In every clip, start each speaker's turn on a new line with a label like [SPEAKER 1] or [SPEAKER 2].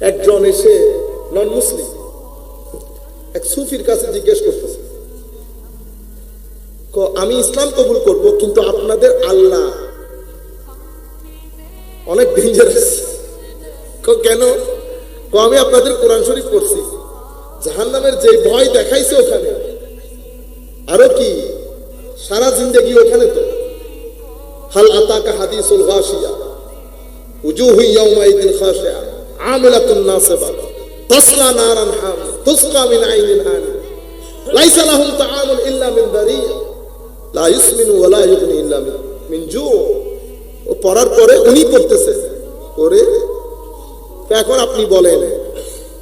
[SPEAKER 1] একজন এসে নন মুসলিম এক সুফির কাছে জিজ্ঞেস করতেছে আমি ইসলাম কবুল করব, কিন্তু আপনাদের আল্লাহ অনেক ডেঞ্জারাস কেন? আমি আপনাদের কোরআন শরীফ করছি জাহান নামের যে ভয় দেখাইছে ওখানে, আরও কি? সারা জিন্দগি ওখানে তো। হাল আতাকা হাদিসুল গাশিয়া উজুহু ইয়াউমাইদিন খাশিয়া। আমিলাতুন নাসিবা তাসলা নারান হাম তুসকা মিন লাইসা লাহুম তাআমুন ইল্লা মিন লা ইসমিনু ওয়া লা ইগনি ইল্লা মিন মিন জু ও পড়ার পরে উনি পড়তেছে। এখন আপনি বলেন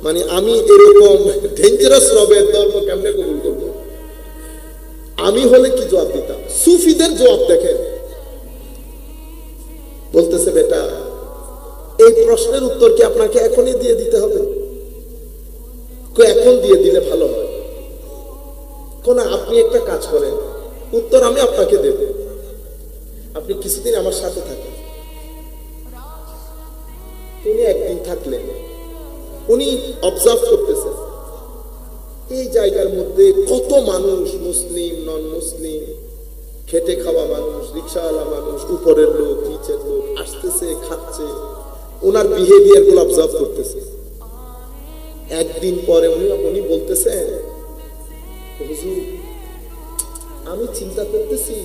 [SPEAKER 1] মানে আমি এরকম ডেঞ্জারাস রবের ধর্ম কেমনে কবুল করব? আমি হলে কি জবাব দিতাম? সুফিদের জবাব দেখেন। বলতেছে, বেটা এই প্রশ্নের উত্তর কি আপনাকে এখনই দিয়ে দিতে হবে? এখন দিয়ে দিলে ভালো হয়। কোন, আপনি একটা কাজ করেন, উত্তর আমি আপনাকে দেব। আপনি কিছুদিন আমার সাথে থাকেন। তিনি একদিন থাকলেন। উনি অবজার্ভ করতেছেন। এই জায়গার মধ্যে কত মানুষ মুসলিম নন মুসলিম খেটে খাওয়া মানুষ, রিক্সাওয়ালা মানুষ, উপরের লোক ওনার বিহেভিয়ারগুলো অবজার্ভ করতেছে। একদিন পরে উনি উনি বলতেছেন আমি চিন্তা করতেছি,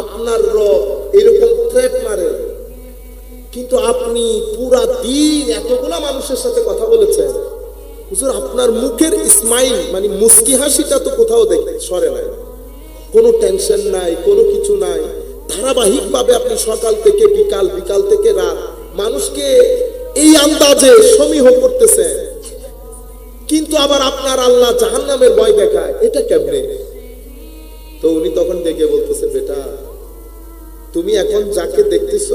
[SPEAKER 1] আপনার রব এরকম থ্রেট মারে, কিন্তু আপনি পুরা দিন এতগুলা মানুষের সাথে কথা বলেছেন। হুজুর, আপনার মুখের স্মাইল মানে মুস্কি হাসিটা তো কোথাও দেখে সরে নাই। কোনো টেনশন নাই, কোনো কিছু নাই। ধারাবাহিকভাবে আপনি সকাল থেকে বিকাল বিকাল থেকে রাত মানুষকে এই আন্দাজে সমীহ করতেছে। কিন্তু আবার আপনার আল্লাহ জাহান্নামের ভয় দেখায়, এটা কেমনে? তো উনি তখন ডেকে বলতেছে, বেটা, তুমি এখন যাকে দেখতেছ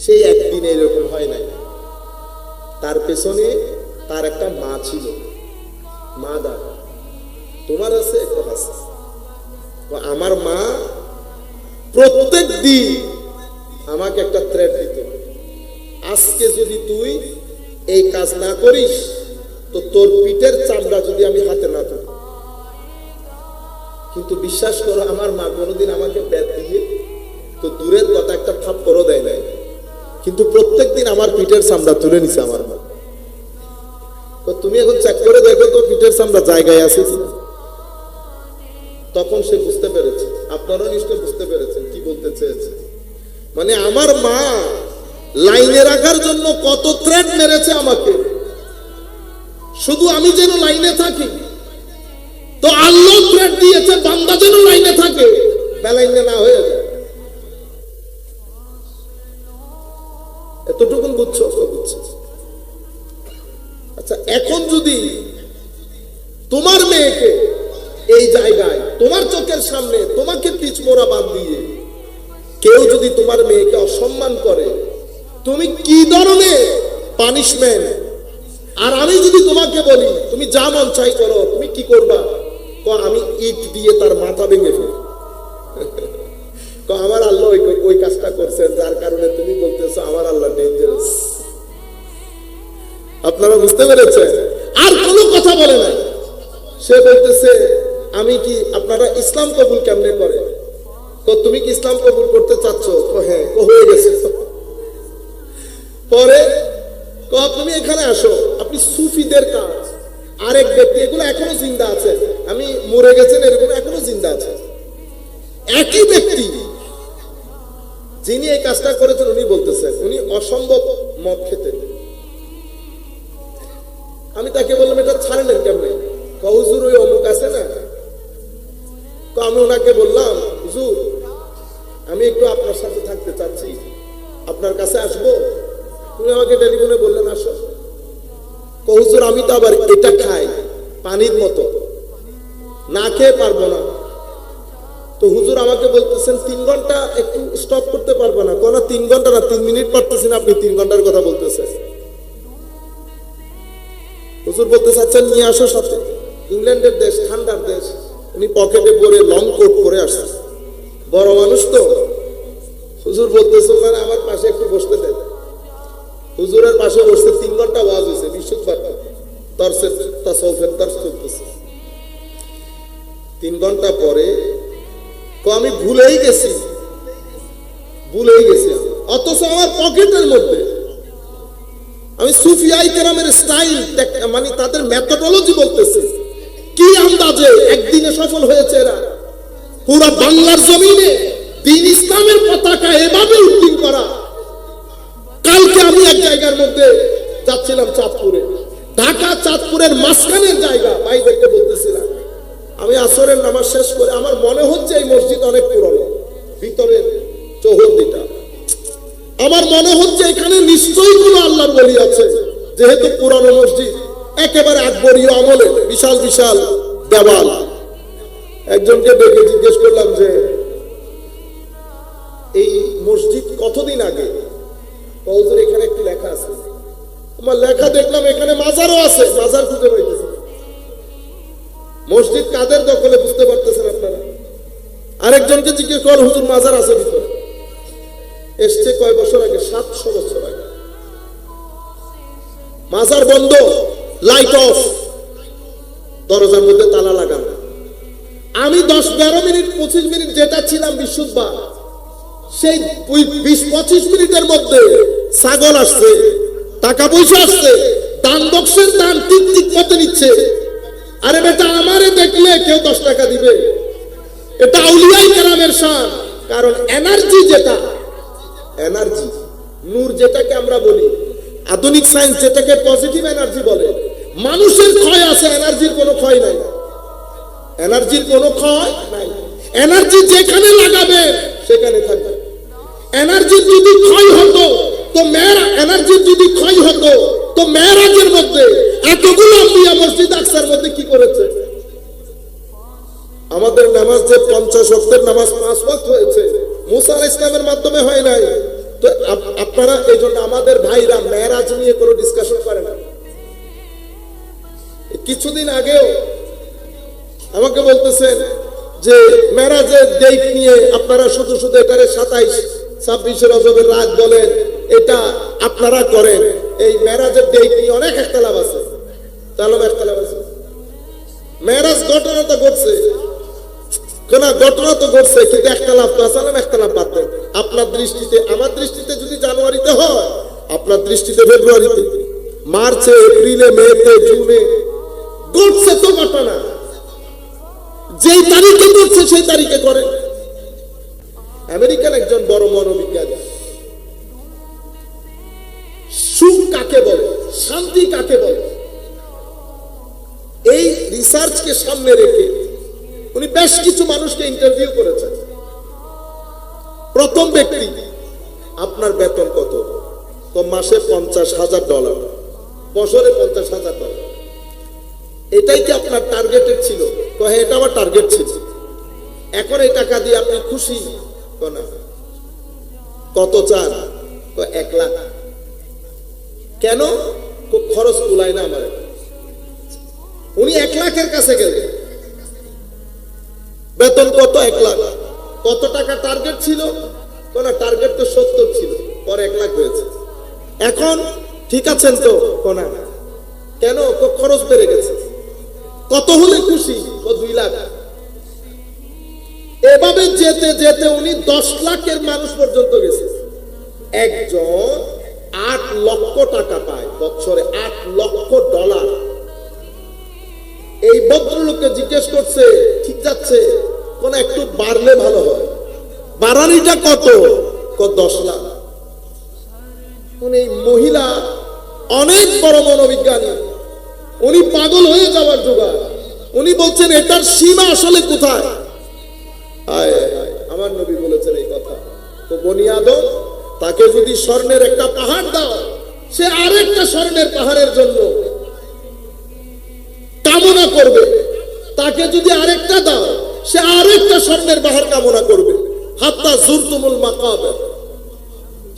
[SPEAKER 1] সেই একদিন এরকম হয় নাই। তার পেছনে তার একটা মা ছিল। মা দা তোমার আছে আছে আমার মা প্রত্যেক দিন আমাকে একটা থ্রেট দিত। আজকে যদি তুই এই কাজ না করিস, তো তোর পিঠের চামড়া যদি আমি হাতে না তুলি। কিন্তু বিশ্বাস করো, আমার মা কোনোদিন আমাকে ব্যাট দিয়ে তো দূরের কথা একটা থাপ করো দেয় নাই। কিন্তু প্রত্যেক দিন আমার পিঠের চামড়া তুলে নিছে আমার মা। তো তুমি এখন চেক করে দেখো তো পিঠের চামড়া জায়গায় আছে তখন সে বুঝতে পেরেছে। আপনারাও নিশ্চয় বুঝতে পেরেছেন কি বলতে চেয়েছে। মানে আমার মা লাইনে রাখার জন্য কত থ্রেট মেরেছে আমাকে। শুধু আমি যেন লাইনে থাকি। তো আল্লাহ থ্রেট দিয়েছে, বান্দা যেন লাইনে থাকে। বেলাইনে না হয়ে এতটুকুন বুঝছ বুঝছি? আচ্ছা এখন যদি তোমার মেয়েকে এই জায়গায়, তোমার চোখের সামনে তোমাকে পিচমোড়া বাদ দিয়ে কেউ যদি তোমার মেয়েকে অসম্মান করে, তুমি কি ধরনের পানিশমেন্ট আর আমি যদি তোমাকে বলি, তুমি যা মন চাই করো, তুমি কি করবা? তো আমি ইট দিয়ে তার মাথা ভেঙে ফেলি। আমার আল্লাহ ওই ওই কাজটা করছেন, যার কারণে তুমি বলতেছো, আমার আল্লাহ ডেঞ্জারাস আপনারা বুঝতে পেরেছেন? আর কোনো কথা বলে না সে বলতেছে আমি কি আপনারা ইসলাম কবুল কেমনে করে তো তুমি কি ইসলাম কবুল করতে চাচ্ছ? হ্যাঁ তো হয়ে গেছে। পরে তুমি এখানে আসো। আপনি সুফিদের কাজ। আরেক ব্যক্তি, এগুলো এখনও জিন্দা আছে। আমি মরে গেছেন, এরকম এখনও জিন্দা আছে। একই ব্যক্তি, যিনি এই কাজটা করেছেন, উনি বলতেছেন, উনি অসম্ভব মদ খেতেন। আমি তাকে বললাম, এটা ছাড়লেন কেমনে? আমি ওনাকে বললাম, হুজুর, আমি একটু আপনার সাথে থাকতে চাচ্ছি। আপনার কাছে আসব? তুমি আমাকে টেলিফোনে বললেন, আসো। তো হুজুর, আমি তো আবার এটা খাই, পানির মতো। না খেয়ে পারব না। তো হুজুর আমাকে বলতেছেন, তিন ঘণ্টা একটু স্টপ করতে পারব না। কোনো তিন ঘণ্টা না, তিন মিনিট পারতেছেন আপনি তিন ঘণ্টার কথা বলতেছেন। হুজুর বলতে চাচ্ছেন, নিয়ে আসো সাথে। ইংল্যান্ডের দেশ উনি পকেটে পরে লং কোট পরে আসছে। বড় মানুষ তো। হুজুর বলতেছে, ওখানে আমার পাশে একটু বসতে দেন। হুজুরের পাশে বসতে তিন ঘণ্টা ওয়াজ হয়েছে বিশুদ্ধবার তরসের তাসৌফের তর্স চলতেছে। তিন ঘণ্টা পরে তো আমি ভুলেই গেছি। ভুলেই গেছি অথচ আমার পকেটের মধ্যে আমি সুফিয়াই কেরামের স্টাইল মানে তাদের মেথোডোলজি বলতেছি। কি আন্দাজে একদিনে সফল হয়েছে এরা? পুরো বাংলার জমিনে দিন ইসলামের পতাকা এভাবে উদ্দিন করা। কালকে আমি এক জায়গার মধ্যে যাচ্ছিলাম চাঁদপুরে। ঢাকা চাঁদপুরের মাঝখানের জায়গা, ভাইদেরকে বলতেছিলাম। আমি আসরের নামাজ শেষ করে আমার মনে হচ্ছে এই মসজিদ অনেক পুরনো। ভিতরের চৌহদ্দিটা। আমার মনে হচ্ছে এখানে নিশ্চয়ই কোনো আল্লাহর বলি আছে, যেহেতু পুরানো মসজিদ। একেবারে আকবরীয় আমলে, বিশাল বিশাল দেওয়াল। একজনকে ডেকে জিজ্ঞেস করলাম যে, এই মসজিদ কতদিন আগে? কৌজুর এখানে একটু লেখা আছে। আমার লেখা দেখলাম এখানে মাজারও আছে, মাজার খুঁজে পাইতেছে। মসজিদ কাদের দখলে বুঝতে পারতেছেন আপনারা? আরেকজনকে জিজ্ঞেস কর হুজুর, মাজার আছে ভিতরে? এসছে কয় বছর আগে? সাতশো বছর আগে। মাজার বন্ধ? লাইট অফ দরজার মধ্যে তালা লাগানো। আমি দশ বারো মিনিট, পঁচিশ মিনিট যেটা ছিলাম বিশুদ্ধবা সেই বিশ পঁচিশ মিনিটের মধ্যে ছাগল আসছে, টাকা পয়সা আসছে, দান বক্সের দান টিক টিক মতে নিচ্ছে। আরে বেটা, আমারে দেখলে কেউ দশ টাকা দিবে? এটা আউলিয়াই কেরামের শান। কারণ এনার্জি যেটা, এনার্জি, নূর যেটাকে আমরা বলি, আধুনিক সায়েন্স যেটাকে পজিটিভ এনার্জি বলে মানুষের ক্ষয় আছে এনার্জির কোনো ক্ষয় নাই। এনার্জির কোনো ক্ষয় নাই। এনার্জি যেখানে লাগাবে, সেখানে থাকবে। এনার্জির যদি ক্ষয় হতো, তো মেয়ের এনার্জির যদি ক্ষয় হতো, তো মেয়েরাজের মধ্যে, এতগুলো আম্বিয়া মসজিদ আকসার মধ্যে কি করেছে? আমাদের নামাজ যে পঞ্চাশ অক্টের নামাজ পাঁচ ওয়াক্ত হয়েছে, মুসা ইসলামের মাধ্যমে হয় নাই। তো আপনারা, এই জন্য আমাদের ভাইরা মেয়েরাজ নিয়ে কোনো ডিসকাশন করে না। কিছুদিন আগেও আমাকে বলতেছেন যে মেরাজের ডেট নিয়ে আপনারা শুধু শুধু এটারে সাতাইশ ছাব্বিশে রজবের রাত বলেন, এটা আপনারা করেন। এই মেরাজের ডেট নিয়ে অনেক একটা লাভ আছে। তাহলে একটা লাভ আছে। মেরাজ ঘটনা তো ঘটছে। কেন ঘটনা তো ঘটছে, কিন্তু একটা লাভ তো আছে একটা লাভ দেন। আপনার দৃষ্টিতে, আমার দৃষ্টিতে যদি জানুয়ারিতে হয়, আপনার দৃষ্টিতে ফেব্রুয়ারিতে। মার্চে, এপ্রিলে, মেতে, জুনে ঘটছে তো ঘটনা যেই তারিখে করছে, সেই তারিখে করে। আমেরিকান একজন বড় মনোবিজ্ঞানী। সুখ কাকে বলে? শান্তি কাকে বলে? এই রিসার্চকে সামনে রেখে উনি বেশ কিছু মানুষকে ইন্টারভিউ করেছেন। প্রথম ব্যক্তি, আপনার বেতন কত? তো মাসে পঞ্চাশ হাজার ডলার বছরে পঞ্চাশ হাজার ডলার এটাই কি আপনার টার্গেটেড ছিল? হ্যাঁ এটা আমার টার্গেট ছিল। এখন এই টাকা দিয়ে আপনি খুশি? না। কত চান? এক লাখ। কেন? খরচ কুলায় না আমার। উনি এক লাখের কাছে গেলেন। বেতন কত? এক লাখ। কত টাকা টার্গেট ছিল? না টার্গেট তো সত্তর ছিল। পরে এক লাখ হয়েছে। এখন ঠিক আছেন তো? কোনা? কেন খরচ বেড়ে গেছে। কত হলে খুশি? ও দুই লাখ। এভাবে যেতে যেতে উনি দশ লাখের মানুষ পর্যন্ত গেছে। একজন আট লক্ষ টাকা পায়, বছরে আট লক্ষ ডলার। এই ভদ্রলোককে জিজ্ঞেস করছে, ঠিক যাচ্ছে? কোন একটু বাড়লে ভালো হয়? বাড়ানিটা কত? দশ লাখ। উনি মহিলা, অনেক বড় মনোবিজ্ঞানী। উনি পাগল হয়ে যাওয়ার জোগাড়। উনি বলছেন, এটার সীমা আসলে কোথায়? আমার নবী বলেছেন এই কথা। তো বনিয়াদম তাকে যদি স্বর্ণের একটা পাহাড় দাও, সে আরেকটা স্বর্ণের পাহাড়ের জন্য কামনা করবে। তাকে যদি আরেকটা দাও, সে আরেকটা স্বর্ণের পাহাড় কামনা করবে। হাত্তা জুরতুমুল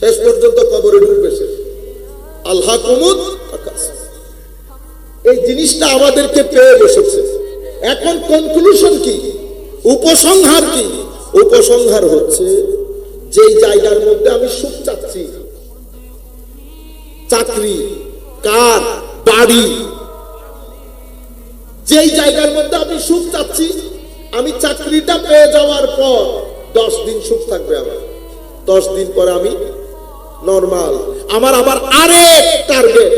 [SPEAKER 1] শেষ পর্যন্ত কবরে ঢুকবে সে। আল্লাহ কুমুদ আকাশ। এই জিনিসটা আমাদেরকে পেয়ে বসেছে। এখন কনক্লুশন কি? উপসংহার কি? উপসংহার হচ্ছে যেই জায়গার মধ্যে আমি সুখ চাচ্ছি। চাকরি কার বাড়ি। যেই জায়গার মধ্যে আমি সুখ চাচ্ছি, আমি চাকরিটা পেয়ে যাওয়ার পর দশ দিন সুখ থাকবে আমার। দশ দিন পরে আমি নর্মাল আমার আবার আরেক টার্গেট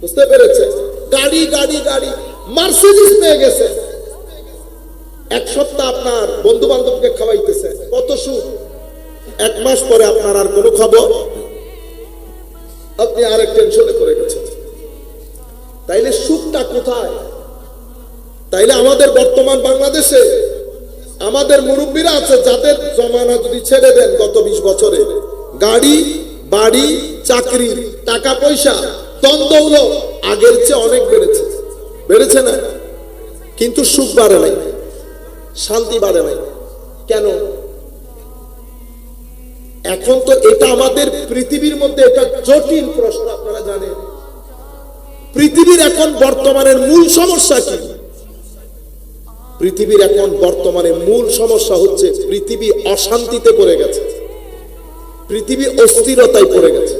[SPEAKER 1] বুঝতে পেরেছে? গাড়ি গাড়ি গাড়ি। মার্সিডিস পেয়ে গেছে। এক সপ্তাহ আপনার বন্ধু বান্ধবকে খাওয়াইতেছে। কত সুখ? এক মাস পরে আপনার আর কোনো খবর? আপনি আরেক টেনশনে পড়ে গেছেন। তাইলে সুখটা কোথায়? তাইলে আমাদের বর্তমান বাংলাদেশে আমাদের মুরব্বীরা আছে, যাদের জমানা যদি ছেড়ে দেন গত বিশ বছরে। গাড়ি, বাড়ি, চাকরি টাকা পয়সা দ্বন্দ্ব আগের চেয়ে অনেক বেড়েছে। বেড়েছে না? কিন্তু সুখ বাড়ে নাই, শান্তি বাড়ে নাই। কেন? এখন তো এটা আমাদের পৃথিবীর মধ্যে জটিল প্রশ্ন, আপনারা জানেন। পৃথিবীর এখন বর্তমানের মূল সমস্যা কি? পৃথিবীর এখন বর্তমানে মূল সমস্যা হচ্ছে পৃথিবী অশান্তিতে পড়ে গেছে। পৃথিবী অস্থিরতায় পড়ে গেছে।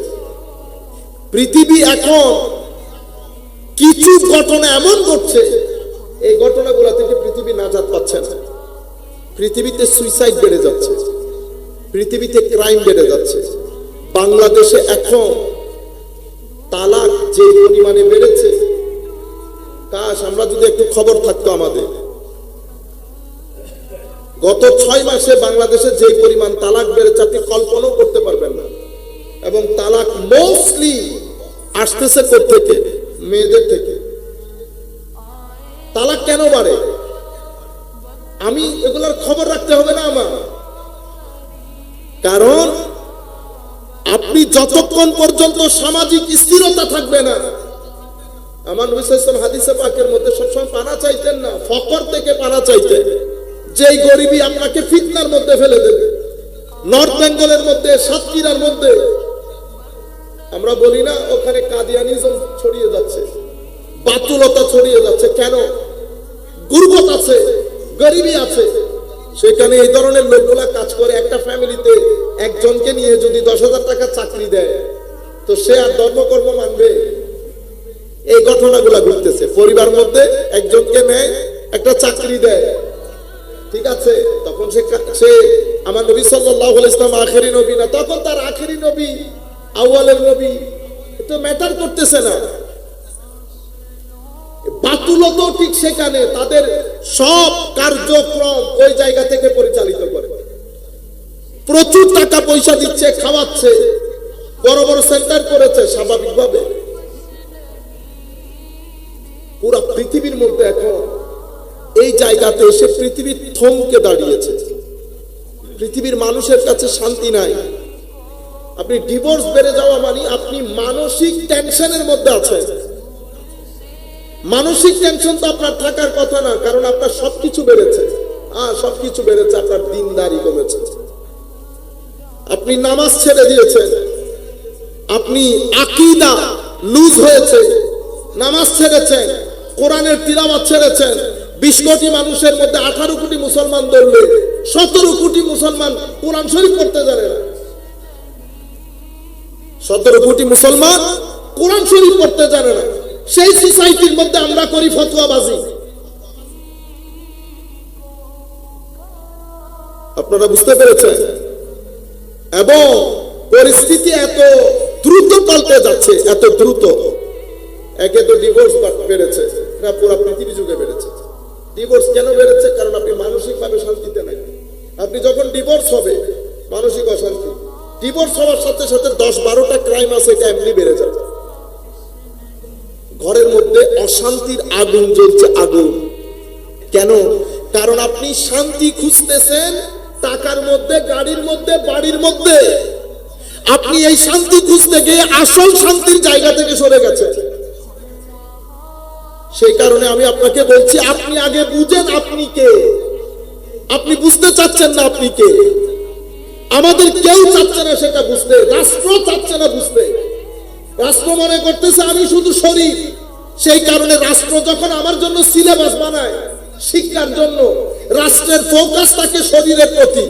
[SPEAKER 1] পৃথিবী এখন কিছু ঘটনা এমন ঘটছে, এই ঘটনাগুলো থেকে পৃথিবী নাজাত পাচ্ছে না। পৃথিবীতে সুইসাইড বেড়ে যাচ্ছে, পৃথিবীতে ক্রাইম বেড়ে যাচ্ছে। বাংলাদেশে এখন তালাক যে পরিমাণে বেড়েছে, কাশ, আমরা যদি একটু খবর থাকতো আমাদের। গত ছয় মাসে বাংলাদেশে যে পরিমাণ তালাক বেড়েছে, আপনি কল্পনাও করতে পারবেন না। এবং তালাক মোস্টলি আসতেছে থেকে? মেয়েদের থেকে। তালাক কেন বাড়ে? আমি এগুলার খবর রাখতে হবে না আমার। কারণ আপনি যতক্ষণ পর্যন্ত সামাজিক স্থিরতা থাকবে না আমার বিশেষণ হাদিসে পাকের মধ্যে সবসময় পানা চাইতেন না ফকর থেকে পানা চাইতেন। যেই গরিবী আপনাকে ফিতনার মধ্যে ফেলে দেবে নর্থ বেঙ্গলের মধ্যে সাতক্ষীরার মধ্যে আমরা বলি না, ওখানে কাদিয়ানিজম ছড়িয়ে যাচ্ছে, বাতুলতা ছড়িয়ে যাচ্ছে। কেন? গুরবত আছে গরিবী আছে। সেখানে এই ধরনের লোকগুলা কাজ করে, একটা ফ্যামিলিতে একজনকে নিয়ে যদি দশ হাজার টাকা চাকরি দেয়, তো সে আর ধর্মকর্ম মানবে? এই ঘটনাগুলা ঘটতেছে। পরিবার মধ্যে একজনকে নেয়, একটা চাকরি দেয়। ঠিক আছে? তখন সে আমার নবী সাল্লাহ ইসলাম আখেরি নবী না, তখন তার আখেরি নবী আউয়ালের নবী তো ম্যাটার করতেছে না। বাতুলত ঠিক সেখানে, তাদের সব কার্যক্রম ওই জায়গা থেকে পরিচালিত করে। প্রচুর টাকা পয়সা দিচ্ছে, খাওয়াচ্ছে, বড় বড় সেন্টার করেছে স্বাভাবিকভাবে। পুরা পৃথিবীর মধ্যে এখন এই জায়গাতে এসে পৃথিবী থমকে দাঁড়িয়েছে। পৃথিবীর মানুষের কাছে শান্তি নাই। আপনি ডিভোর্স বেড়ে যাওয়া মানে আপনি মানসিক টেনশনের মধ্যে আছেন। মানসিক টেনশন তো আপনার থাকার কথা না, কারণ আপনার সবকিছু বেড়েছে। হ্যাঁ সবকিছু বেড়েছে, আপনার দিনদারি কমেছে। আপনি নামাজ ছেড়ে দিয়েছেন। আপনি আকিদা লুজ হয়েছে। নামাজ ছেড়েছেন, কোরআনের তিলাবাত ছেড়েছেন। বিশ কোটি মানুষের মধ্যে আঠারো কোটি মুসলমান ধরলে সতেরো কোটি মুসলমান কোরআন শরীফ করতে জানে না। সতেরো কোটি মুসলমান কোরআন শরীফ পড়তে জানে না। সেই সোসাইটির মধ্যে আমরা করি ফতুয়াবাজি। আপনারা বুঝতে পেরেছেন? এবং পরিস্থিতি এত দ্রুত পাল্টে যাচ্ছে, এত দ্রুত। একে তো ডিভোর্স বেড়েছে না পুরো পৃথিবী যুগে বেড়েছে। ডিভোর্স কেন বেড়েছে? কারণ আপনি মানসিকভাবে শান্তিতে নাই। আপনি যখন ডিভোর্স হবে, মানসিক অশান্তি। ডিভোর্স হওয়ার সাথে সাথে দশ বারোটা ক্রাইম আছে, এটা এমনি বেড়ে যাবে ঘরের মধ্যে অশান্তির আগুন জ্বলছে, আগুন। কেন? কারণ আপনি শান্তি খুঁজতেছেন টাকার মধ্যে, গাড়ির মধ্যে, বাড়ির মধ্যে। আপনি এই শান্তি খুঁজতে গিয়ে আসল শান্তির জায়গা থেকে সরে গেছেন। সেই কারণে আমি আপনাকে বলছি, আপনি আগে বুঝেন আপনি কে। আপনি বুঝতে চাচ্ছেন না আপনি কে। আমাদের কেউ চাচ্ছে না সেটা বুঝতে রাষ্ট্র চাচ্ছে না বুঝতে। রাষ্ট্র মনে করতেছে আমি শুধু শরীর। সেই কারণে রাষ্ট্র যখন আমার জন্য সিলেবাস বানায়, শিক্ষার জন্য, রাষ্ট্রের ফোকাস থাকে শরীরের প্রতি।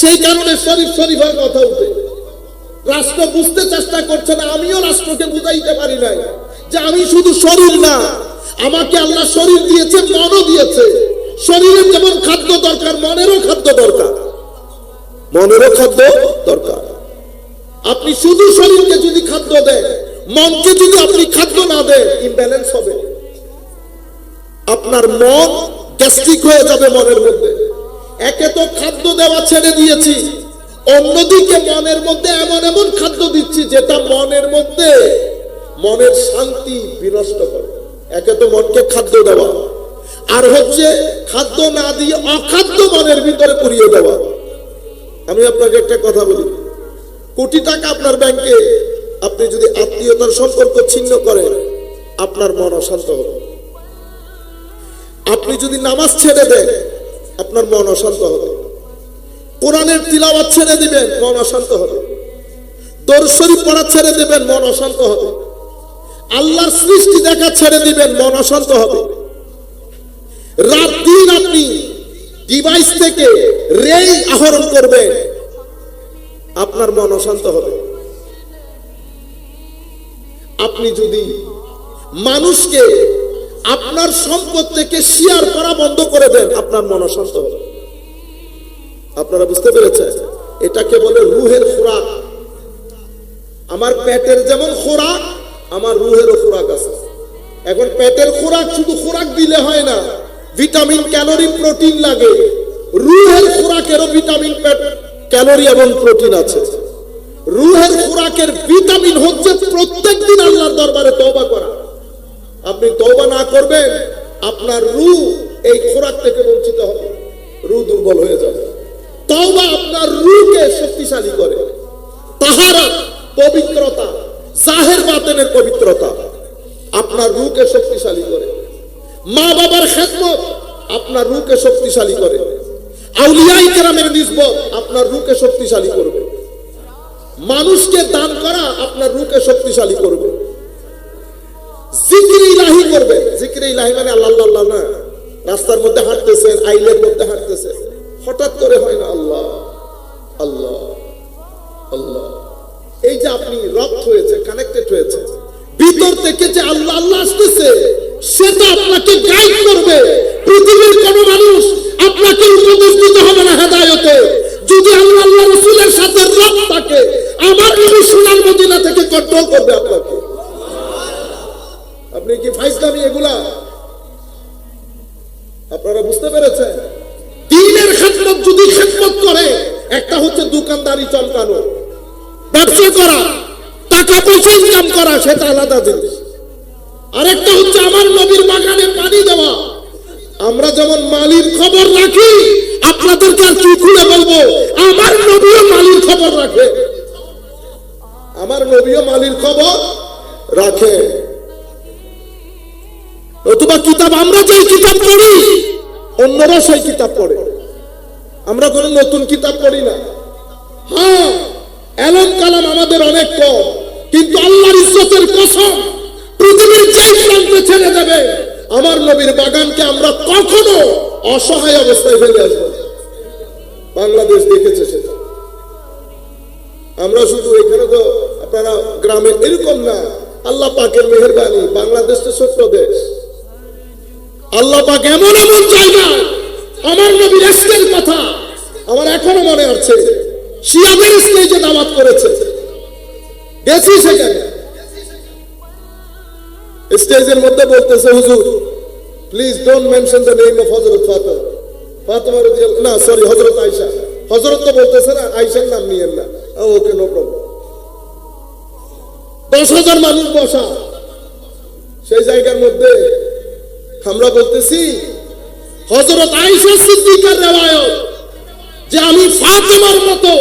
[SPEAKER 1] সেই কারণে শরীফ শরীফের কথা উঠে। রাষ্ট্র বুঝতে চেষ্টা করছে না, আমিও রাষ্ট্রকে বুঝাইতে পারি নাই যে আমি শুধু শরীর না, আমাকে আল্লাহ শরীর দিয়েছে, মনও দিয়েছে। শরীরের যেমন খাদ্য দরকার, মনেরও খাদ্য দরকার। মনেরও খাদ্য দরকার। আপনি শুধু শরীরকে যদি খাদ্য দেন, মনকে যদি আপনি খাদ্য না দেন ইমব্যালেন্স হবে। আপনার মন গ্যাস্ট্রিক হয়ে যাবে মনের মধ্যে। একে তো খাদ্য দেওয়া ছেড়ে দিয়েছি, অন্যদিকে মনের মধ্যে এমন এমন খাদ্য দিচ্ছি যেটা মনের মধ্যে মনের শান্তি বিনষ্ট করে। একে তো মনকে খাদ্য দেওয়া। আর হচ্ছে খাদ্য না দিয়ে অখাদ্য মনের ভিতরে পুড়িয়ে দেওয়া। আমি আপনাকে একটা কথা বলি। কোটি টাকা আপনার ব্যাংকে আপনি যদি আত্মীয়তার সম্পর্ক ছিন্ন করেন, আপনার মন অশান্ত হবে। আপনি যদি নামাজ ছেড়ে দেন, আপনার মন অশান্ত হবে। কোরআনের তিলাওয়াত ছেড়ে দিবেন, মন অশান্ত হবে। দর্শরী পড়া ছেড়ে দিবেন, মন অশান্ত হবে। আল্লাহর সৃষ্টি দেখা ছেড়ে দিবেন, মন অশান্ত হবে। রাত দিন আপনি ডিভাইস থেকে রেই আহরণ করবে। আপনার মন অশান্ত হবে। আপনি যদি মানুষকে আপনার সম্পদ থেকে শেয়ার করা বন্ধ করে দেন, আপনার মন অশান্ত হবে। আপনারা বুঝতে পেরেছেন? এটাকে বলে রুহের খোরাক। আমার পেটের যেমন খোরাক, আমার রুহেরও খোরাক আছে। এখন পেটের খোরাক শুধু খোরাক দিলে হয় না। ভিটামিন, ক্যালোরি, প্রোটিন লাগে। রুহের খোরাকেরও ভিটামিন ক্যালোরি এবং প্রোটিন আছে। রুহের খোরাকের ভিটামিন হচ্ছে প্রত্যেক দিন আল্লাহর দরবারে তওবা করা। আপনি তওবা না করবেন, আপনার রু এই খোরাক থেকে বঞ্চিত হবে। রু দুর্বল হয়ে যাবে। তওবা আপনার রুকে শক্তিশালী করে। তাহারা, পবিত্রতা, জাহের বাতেনের পবিত্রতা, আপনার রুকে শক্তিশালী করে। মা বাবার খেদমত আপনার রুকে শক্তিশালী করে। আউলিয়াই কেরামের নিসবত আপনার রুকে শক্তিশালী করবে। মানুষকে দান করা আপনার রুকে শক্তিশালী করবে। জিকির ইলাহি করবে। জিকির ইলাহি মানে আল্লাহ আল্লাহ না। রাস্তার মধ্যে হাঁটতেছেন, আইলের মধ্যে হাঁটতেছেন। হঠাৎ করে হয় না আল্লাহ আল্লাহ আল্লাহ। এই যে আপনি রক্ত হয়েছে কানেক্টেড হয়েছে ভিতর থেকে যে আল্লাহ আল্লাহ আসতেছে সেটা আপনাকে গাইড করবে। পৃথিবীর কোন মানুষ আপনাকে উপদেশ দিতে হবে না হেদায়তে। যদি আল্লাহ আল্লাহ রসুলের সাথে রব থাকে, আমার নবী সোনার মদিনা থেকে কন্ট্রোল করবে আপনাকে। আপনি কি ফাইজলামি এগুলা? আপনারা বুঝতে পেরেছেন? দিনের খেদমত যদি খেদমত করে, একটা হচ্ছে দোকানদারি চমকানো, ব্যবসা করা। টাকা পয়সা ইনকাম করা, সেটা আলাদা জিনিস। আরেকটা হচ্ছে আমার নবীর বাগানে পানি দেওয়া। আমরা যেমন মালির খবর রাখি, আপনাদেরকে আর কি খুলে বলব? আমার নবীও মালির খবর রাখে। আমার নবীও মালির খবর রাখে। নতুবা কিতাব, আমরা যে কিতাব পড়ি, অন্যরা সেই কিতাব পড়ে। আমরা কোনো নতুন কিতাব পড়ি না। হ্যাঁ এলম কালাম আমাদের অনেক কম। কিন্তু আল্লাহর ইজ্জতের কসম পৃথিবীর যেই প্রান্তে ছেড়ে দেবে, আমার নবীর বাগানকে আমরা কখনো অসহায় অবস্থায় ফেলে আসব বাংলাদেশ দেখেছে সেটা। আমরা শুধু এখানে তো আপনারা গ্রামে এরকম না, আল্লাহ পাকের মেহরবানি, বাংলাদেশ তো ছোট্ট দেশ। আল্লাহ পাক এমন এমন জায়গা, আমার নবীর কথা আমার এখনও মনে আছে। শিয়াদের স্টেজে দাওয়াত করেছে গেছি সেখানে। স্টেজের মধ্যে বলতেছে, হুজুর please don't mention the name of Hazrat Fatema. Fatema না সরি হযরত আয়েশা। হযরত তো বলতেছে না, আয়েশার নাম নিয়েন না। ওকে নো প্রবলেম দশ হাজার মানুষ বসা। সেই জায়গার মধ্যে আমরা বলতেছি, হযরত আয়েশা সিদ্দিকার রেওয়ায়ত যে আমি ফাতেমার মতো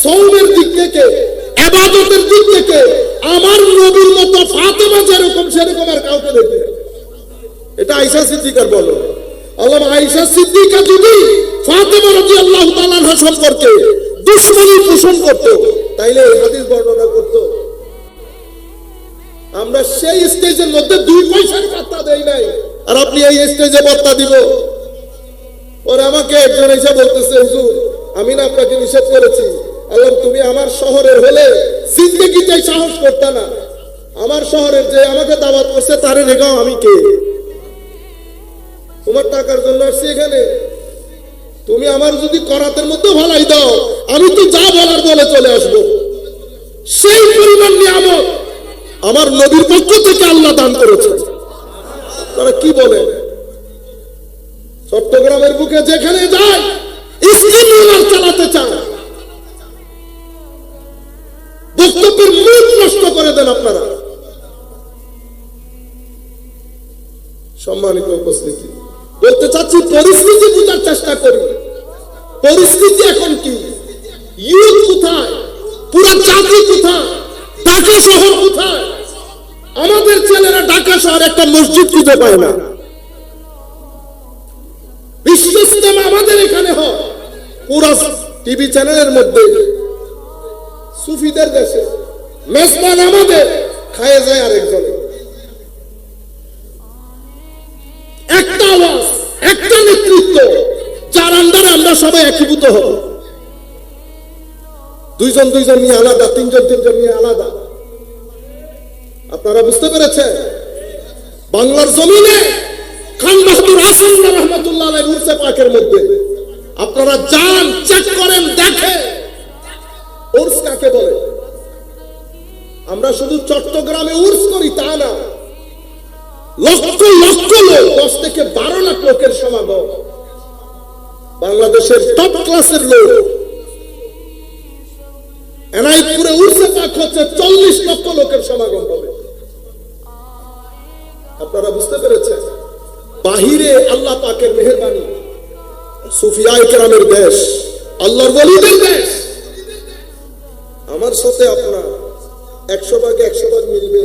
[SPEAKER 1] সৌমের দিক থেকে এবাদতের দিক থেকে আমার নবীর মতো ফাতেমা যেরকম, সেরকম আর কাউকে দেখি না। এটা আইসা সিদ্দিকার বলো। আল্লাহ আইসা সিদ্দিকা যদি ফাতেমা রাজি আল্লাহ তালানহা সম্পর্কে দুশ্মনী পোষণ করতো, তাইলে এই হাদিস বর্ণনা করতো। আমরা সেই স্টেজের মধ্যে দুই পয়সার বার্তা দেই নাই। আর আপনি এই স্টেজে বার্তা দিব। ওর আমাকে একজন এসে বলতেছে, হুজুর, আমি না আপনাকে নিষেধ করেছি। আল্লাহ তুমি আমার শহরের হলে জিন্দগিতে সাহস করতে না। আমার শহরের যে আমাকে দাওয়াত করছে, তারে রেখাও আমি কে? তোমার টাকার জন্য আসছি এখানে। তুমি আমার যদি করাতের মধ্যে ভালাই দাও, আমি তো যা বলার বলে চলে আসব। সেই পরিমাণ নিয়ামত আমার নবীর পক্ষ থেকে আল্লাহ দান করেছে। তারা কি বলে? চট্টগ্রামের বুকে যেখানে যায়, ইসলাম চালাতে চায়। বক্তব্যের মুখ নষ্ট করে দেন আপনারা। সম্মানিত উপস্থিতি। বলতে চাচ্ছি, পরিস্থিতি বোঝার চেষ্টা করি। পরিস্থিতি এখন কি? ইউথ কোথায়? পুরো জাতি কোথায়? ঢাকা শহর কোথায়? আমাদের ছেলেরা ঢাকা শহর একটা মসজিদ খুঁজে পায় না। বিশ্ব আমাদের এখানে হয়। পুরো টিভি চ্যানেলের মধ্যে সুফিদের দেশে। মেজবান আমাদের, খায় যায় আরেকজনে। একটা আওয়াজ, একটা নেতৃত্ব, যার আমরা সবাই একীভূত হব। দুইজন দুইজন নিয়ে আলাদা, তিনজন তিনজন নিয়ে আলাদা। আপনারা বুঝতে পেরেছেন? বাংলার জমিনে খান বাহাদুর হাসান রহমতুল্লাহ পাকের মধ্যে। আপনারা যান, চেক করেন দেখে উর্স কাকে বলে? আমরা শুধু চট্টগ্রামে উর্স করি, তা না। লক্ষ লক্ষ লোক, দশ থেকে বারো লাখ লোকের সমাগম। বাংলাদেশের টপ ক্লাসের লোক। উর্সে পাক হচ্ছে চল্লিশ লক্ষ লোকের সমাগম হবে। আপনারা বুঝতে পেরেছেন? বাহিরে আল্লাহ পাকের মেহরবানি। সুফিয়া কেরামের দেশ, আল্লাহর বলিদের দেশ। আমার সাথে আপনার একশো ভাগে একশো ভাগ মিলবে।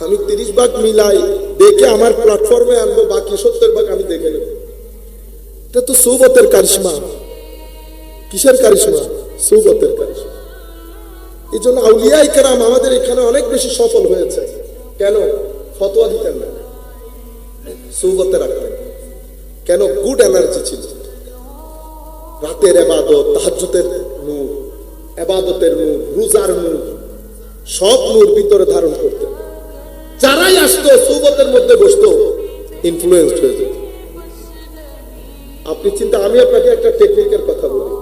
[SPEAKER 1] আমি তিরিশ ভাগ মিলাই দেখে আমার প্ল্যাটফর্মে আনব, বাকি সত্তর ভাগ আমি দেখে নেব। এটা তো সৌবতের কারিশমা। কিসের কারিশমা? সৌবতের কারিশমা। এই জন্য আউলিয়াই কেরাম আমাদের এখানে অনেক বেশি সফল হয়েছে। কেন? ফতোয়া দিতেন না। সৌবতে রাখতেন কেন? গুড এনার্জি ছিল। রাতের এবাদত তাহাজ্জুদের নূর। এবাদতের নূর, রোজার নূর, সব নূর ভিতরে ধারণ করতে। যারাই আসতো, সৌবতের মধ্যে বসতো ইনফ্লুয়েন্সড হয়ে যেত। আপনি চিন্তা, আমি আপনাকে একটা টেকনিকের কথা বলি।